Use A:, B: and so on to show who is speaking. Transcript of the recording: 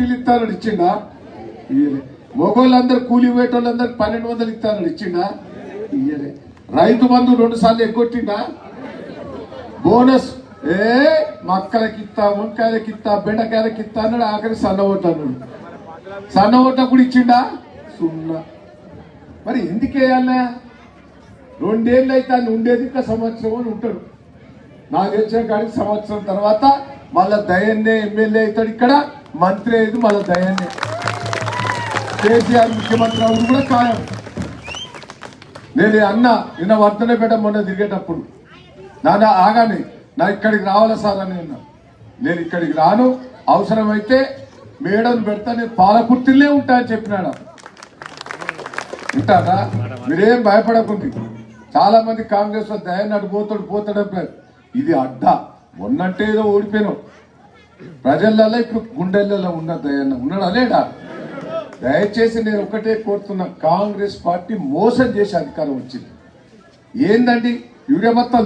A: స్కూటీలు ఇస్తానని ఇచ్చిండా? ఇయ్యలే. మగోళ్ళందరూ కూలి పోయేటోళ్ళందరికి పన్నెండు వందలు ఇస్తానని ఇచ్చిండా? ఇయ్యలే. రైతు బంధు రెండు సార్లు ఎగ్గొట్టిండా? బోనస్. ఏ మక్కలకి ఇస్తా వంకాయలకి ఇస్తా బెండకాయలకి ఇస్తా అన్నాడు ఆఖరి సన్న ఓట అన్నాడు. సన్న కూడా ఇచ్చిండా? సున్నా. మరి ఎందుకు వేయాలన్నా రెండేళ్ళు అయితే ఆయన ఉండేది ఇంకా సంవత్సరం అని ఉంటాడు నాకు తెలిసిన కాడికి సంవత్సరం తర్వాత మళ్ళా దయన్నే ఎమ్మెల్యే అవుతాడు ఇక్కడ. మంత్రి అయ్యేది మళ్ళా దయాన్ని. కేసీఆర్ ముఖ్యమంత్రి అవును కూడా ఖాయం. నేను అన్న నిన్న వర్ధనపేట మొన్న తిరిగేటప్పుడు. నాన్న ఆగాని నా ఇక్కడికి రావాలా సార్ అని అన్నా. నేను ఇక్కడికి రాను అవసరమైతే మేడం పెడతా నేను పాలకుర్తిలే ఉంటా అని చెప్పినాడు. ఉంటారా మీరేం భయపడకుండి. చాలా మంది కాంగ్రెస్లో దయాన్ని అటు పోతాడు పోతాడు ఇది అడ్డ. మొన్నంటే ఏదో ప్రజలలో ఇప్పుడు గుండెలలో ఉన్న దయన్న ఉన్నాడా? లేడా? దయచేసి నేను ఒకటే కోరుతున్నా కాంగ్రెస్ పార్టీ మోసం చేసే అధికారం వచ్చింది. ఏందండి? యూరియా మొత్తం